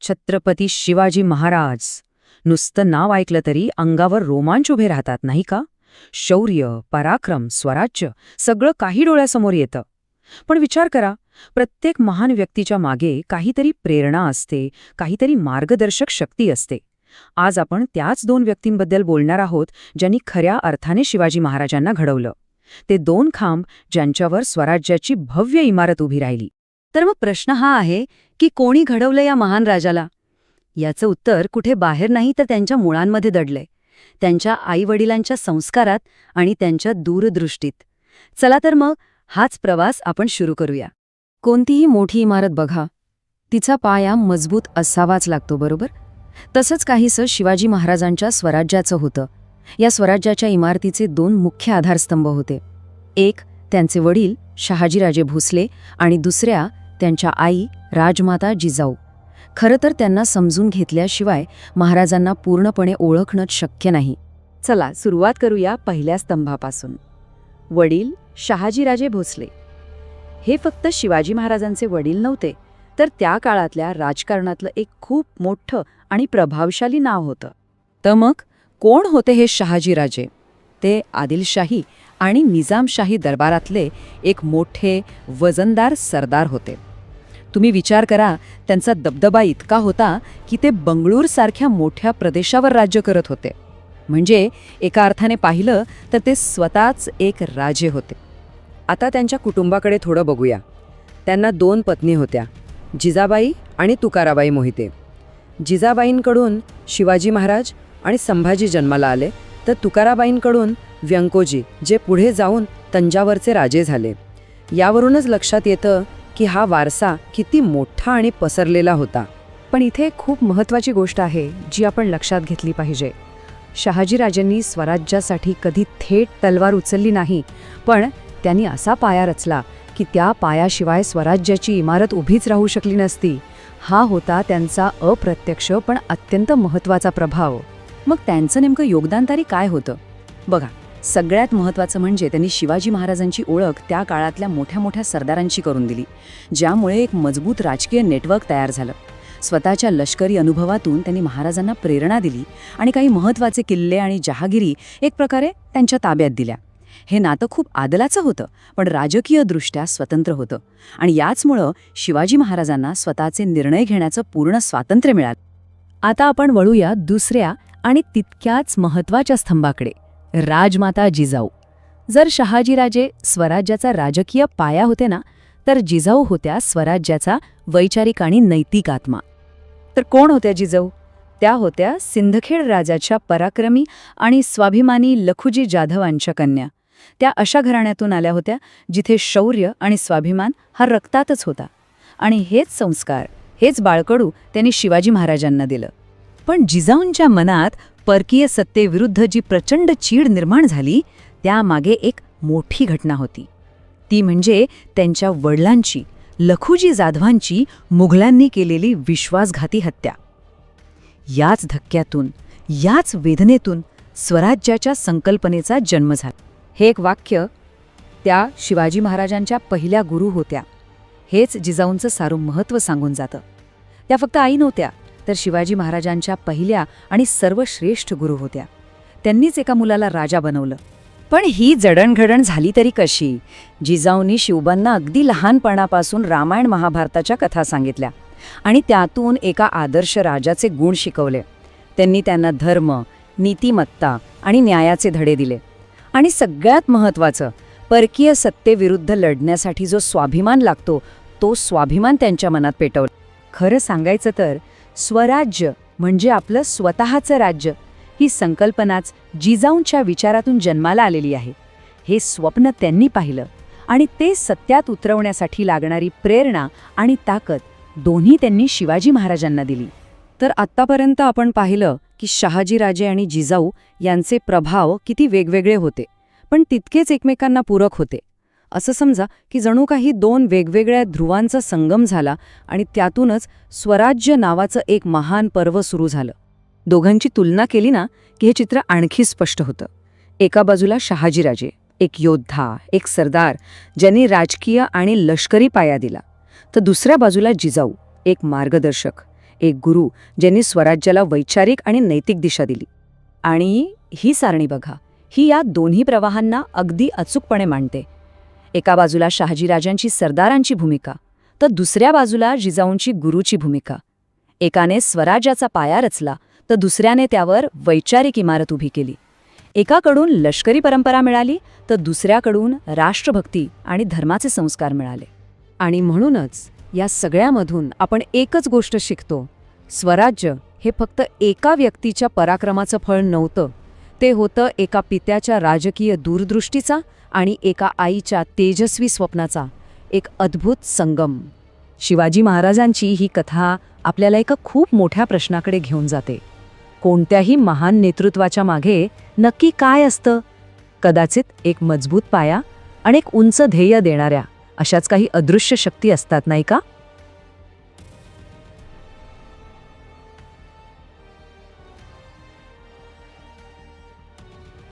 छत्रपती शिवाजी महाराज. नुसतं नाव ऐकलं तरी अंगावर रोमांच उभे राहतात नाही का? शौर्य पराक्रम स्वराज्य सगळं काही डोळ्यासमोर येतं. पण विचार करा प्रत्येक महान व्यक्तीच्या मागे काहीतरी प्रेरणा असते काहीतरी मार्गदर्शक शक्ती असते. आज आपण त्याच दोन व्यक्तींबद्दल बोलणार आहोत ज्यांनी खऱ्या अर्थाने शिवाजी महाराजांना घडवलं. ते दोन खांब ज्यांच्यावर स्वराज्याची भव्य इमारत उभी राहिली. तर मग प्रश्न हा आहे की कोणी घडवलं या महान राजाला? याचं उत्तर कुठे बाहेर नाही तर त्यांच्या मुळांमध्ये दडलंय. त्यांच्या आईवडिलांच्या संस्कारात आणि त्यांच्या दूरदृष्टीत. चला तर मग हाच प्रवास आपण सुरू करूया. कोणतीही मोठी इमारत बघा. तिचा पाया मजबूत असावाच लागतो बरोबर? तसंच काहीसं शिवाजी महाराजांच्या स्वराज्याचं होतं. या स्वराज्याच्या इमारतीचे दोन मुख्य आधारस्तंभ होते. एक त्यांचे वडील शहाजीराजे भोसले आणि दुसऱ्या त्यांच्या आई राजमाता जिजाऊ. खरं तर त्यांना समजून घेतल्याशिवाय महाराजांना पूर्णपणे ओळखणं शक्य नाही. चला सुरुवात करूया पहिल्या स्तंभापासून. वडील शहाजीराजे भोसले. हे फक्त शिवाजी महाराजांचे वडील नव्हते तर त्या काळातल्या राजकारणातलं एक खूप मोठं आणि प्रभावशाली नाव होतं. तर मग कोण होते हे शहाजीराजे? ते आदिलशाही आणि निजामशाही दरबारातले एक मोठे वजनदार सरदार होते. तुम्ही विचार करा त्यांचा दबदबा इतका होता की ते बंगळूरसारख्या मोठ्या प्रदेशावर राज्य करत होते. म्हणजे एका अर्थाने पाहिलं तर ते स्वतःच एक राजे होते. आता त्यांच्या कुटुंबाकडे थोडं बघूया. त्यांना दोन पत्नी होत्या जिजाबाई आणि तुकाराबाई मोहिते. जिजाबाईंकडून शिवाजी महाराज आणि संभाजी जन्माला आले तर तुकाराबाईंकडून व्यंकोजी जे पुढे जाऊन तंजावरचे राजे झाले. यावरूनच लक्षात येतं की हा वारसा किती मोठा आणि पसरलेला होता. पण इथे खूप महत्त्वाची गोष्ट आहे जी आपण लक्षात घेतली पाहिजे. शहाजीराजांनी स्वराज्यासाठी कधी थेट तलवार उचलली नाही पण त्यांनी असा पाया रचला की त्या पायाशिवाय स्वराज्याची इमारत उभीच राहू शकली नसती. हा होता त्यांचा अप्रत्यक्ष पण अत्यंत महत्त्वाचा प्रभाव. मग त्यांचं नेमकं योगदान तरी काय होतं? बघा सगळ्यात महत्त्वाचं म्हणजे त्यांनी शिवाजी महाराजांची ओळख त्या काळातल्या मोठ्या मोठ्या सरदारांची करून दिली ज्यामुळे एक मजबूत राजकीय नेटवर्क तयार झालं. स्वतःच्या लष्करी अनुभवातून त्यांनी महाराजांना प्रेरणा दिली आणि काही महत्त्वाचे किल्ले आणि जहागिरी एक प्रकारे त्यांच्या ताब्यात दिल्या. हे नातं खूप आदलाचं होतं पण राजकीयदृष्ट्या स्वतंत्र होतं आणि याचमुळं शिवाजी महाराजांना स्वतःचे निर्णय घेण्याचं पूर्ण स्वातंत्र्य मिळालं. आता आपण वळूया दुसऱ्या आणि तितक्याच महत्त्वाच्या स्तंभाकडे. राजमाता जिजाऊ. जर शहाजीराजे स्वराज्याचा राजकीय पाया होते ना तर जिजाऊ होत्या स्वराज्याचा वैचारिक आणि नैतिक आत्मा. तर कोण होत्या जिजाऊ? त्या होत्या सिंदखेड राजाच्या पराक्रमी आणि स्वाभिमानी लखुजी जाधवांच्या कन्या. त्या अशा घराण्यातून आल्या होत्या जिथे शौर्य आणि स्वाभिमान हा रक्तातच होता. आणि हेच संस्कार हेच बाळकडू त्यांनी शिवाजी महाराजांना दिलं. पण जिजाऊंच्या मनात परकीय सत्तेविरुद्ध जी प्रचंड चीड निर्माण झाली त्यामागे एक मोठी घटना होती. ती म्हणजे त्यांच्या वडिलांची लखुजी जाधवांची मुघलांनी केलेली विश्वासघाती हत्या. याच धक्क्यातून याच वेदनेतून स्वराज्याच्या संकल्पनेचा जन्म झाला. हे एक वाक्य त्या शिवाजी महाराजांच्या पहिल्या गुरु होत्या. हेच जिजाऊंचं सारं महत्त्व सांगून जातं. त्या फक्त आई नव्हत्या तर शिवाजी महाराजांच्या पहिल्या आणि सर्वश्रेष्ठ गुरु होत्या. त्यांनीच एका मुलाला राजा बनवलं. पण ही जडणघडण झाली तरी कशी? जिजाऊंनी शिवबांना अगदी लहानपणापासून रामायण महाभारताच्या कथा सांगितल्या आणि त्यातून एका आदर्श राजाचे गुण शिकवले. त्यांनी त्यांना धर्म नीतिमत्ता आणि न्यायाचे धडे दिले. आणि सगळ्यात महत्त्वाचं परकीय सत्तेविरुद्ध लढण्यासाठी जो स्वाभिमान लागतो तो स्वाभिमान त्यांच्या मनात पेटवला. खरं सांगायचं तर स्वराज्य म्हणजे आपलं स्वतःचं राज्य. ही संकल्पनाच जिजाऊंच्या विचारातून जन्माला आलेली आहे. हे स्वप्न त्यांनी पाहिलं आणि ते सत्यात उतरवण्यासाठी लागणारी प्रेरणा आणि ताकद दोन्ही त्यांनी शिवाजी महाराजांना दिली. तर आत्तापर्यंत आपण पाहिलं की शहाजीराजे आणि जिजाऊ यांचे प्रभाव किती वेगवेगळे होते. पण तितकेच एकमेकांना पूरक होते. असं समजा की जणू काही दोन वेगवेगळ्या ध्रुवांचा संगम झाला आणि त्यातूनच स्वराज्य नावाचं एक महान पर्व सुरू झालं. दोघांची तुलना केली ना की हे चित्र आणखी स्पष्ट होतं. एका बाजूला शहाजीराजे एक योद्धा एक सरदार ज्यांनी राजकीय आणि लष्करी पाया दिला. तर दुसऱ्या बाजूला जिजाऊ एक मार्गदर्शक एक गुरु ज्यांनी स्वराज्याला वैचारिक आणि नैतिक दिशा दिली. आणि ही सारणी बघा ही या दोन्ही प्रवाहांना अगदी अचूकपणे मांडते. एका बाजूला शहाजीराजांची सरदारांची भूमिका तर दुसऱ्या बाजूला जिजाऊंची गुरुची भूमिका. एकाने स्वराज्याचा पाया रचला तर दुसऱ्याने त्यावर वैचारिक इमारत उभी केली. एकाकडून लष्करी परंपरा मिळाली तर दुसऱ्याकडून राष्ट्रभक्ती आणि धर्माचे संस्कार मिळाले. आणि म्हणूनच या सगळ्यामधून आपण एकच गोष्ट शिकतो स्वराज्य हे फक्त एका व्यक्तीच्या पराक्रमाचं फळ नव्हतं. ते होतं एका पित्याच्या राजकीय दूरदृष्टीचा आणि एका आईच्या तेजस्वी स्वप्नाचा. एक अद्भुत संगम. शिवाजी महाराजांची ही कथा आपल्याला एका खूप मोठ्या प्रश्नाकडे घेऊन जाते. कोणत्याही महान नेतृत्वाच्या मागे नक्की काय असतं? कदाचित एक मजबूत पाया आणि एक उंच ध्येय देणाऱ्या अशाच काही अदृश्य शक्ती असतात नाही का?